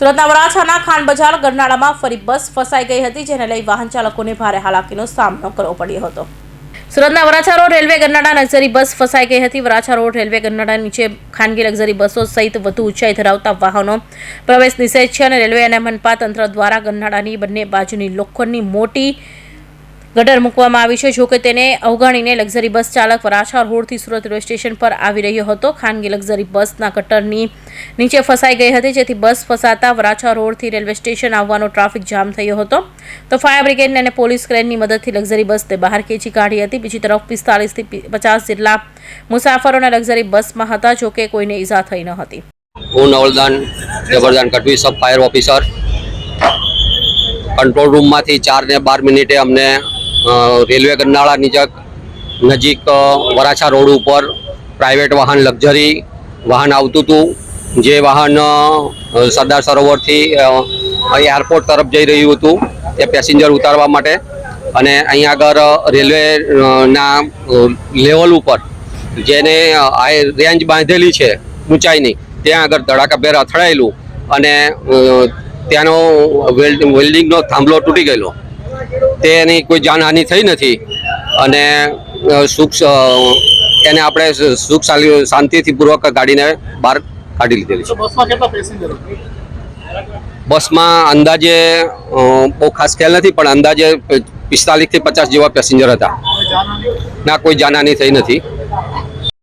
સુરતના વરાછાના ખાન બજાર ગરનાળામાં ફરી બસ ફસાઈ ગઈ હતી, જેને લઈ વાહન ચાલકોને ભારે હાલાકીનો સામનો કરવો પડ્યો હતો. સુરતના વરાછા રોડ રેલવે ગરનાળા લક્ઝરી બસ ફસાઈ ગઈ હતી. વરાછા રોડ રેલવે ગરનાળા નીચે ખાનગી લક્ઝરી બસો સહિત વધુ ઊંચાઈ ધરાવતા વાહનો પ્રવેશ નિષેધ છે અને રેલવે અને મનપા તંત્ર દ્વારા ગરનાળાની બંને બાજુની લોખંડની મોટી ગટર મૂકવામાં આવી છે. જોકે તેને અવગણીને લક્ઝરી બસ ચાલક વરાછા રોડથી સુરત રેલવે સ્ટેશન પર આવી રહ્યો હતો. ખાનગી લક્ઝરી બસના ગટરની નીચે ફસાઈ ગઈ હતી, જેથી બસ ફસાતા વરાછા રોડથી રેલવે સ્ટેશન આવવાનો ટ્રાફિક જામ થયો હતો. તો ફાયર બ્રિગેડ અને પોલીસ ક્રેનની મદદથી લક્ઝરી તે બહાર ખેંચી કાઢી હતી. બીજી તરફ પિસ્તાલીસથી પચાસ જેટલા મુસાફરોને લક્ઝરી બસમાં હતા જોકે કોઈને ઈજા થઈ ન હતી. કંટ્રોલ રૂમમાંથી ચાર ને બાર મિનિટે અમને રેલવે ગરનાળા નજીક નજીક વરાછા રોડ ઉપર પ્રાઇવેટ વાહન લક્ઝરી વાહન આવતું હતું. જે વાહન સરદાર સરોવરથી એરપોર્ટ તરફ જઈ રહ્યું હતું. તે પેસેન્જર ઉતારવા માટે. અને અહીંયા આગળ રેલવે અ, ના અ, લેવલ ઉપર જેને આ રેન્જ બાંધેલી છે ઊંચાઈની ત્યાં આગળ ધડાકાભેર અથડાયેલું. અને ત્યાંનો વેલ્ડ વેલ્ડિંગનો થાંભલો તૂટી ગયેલો. તેની કોઈ જાનહાનિ થઈ નથી. અને સુખ એને આપણે સુખ શાંતિથી પૂર્વક ગાડીને બહાર કાઢી લીધેલી છે. બસમાં અંદાજે બહુ ખાસ ખ્યાલ નથી પણ અંદાજે પિસ્તાલીસથી પચાસ જેવા પેસેન્જર હતા. ના કોઈ જાનહાનિ થઈ નથી.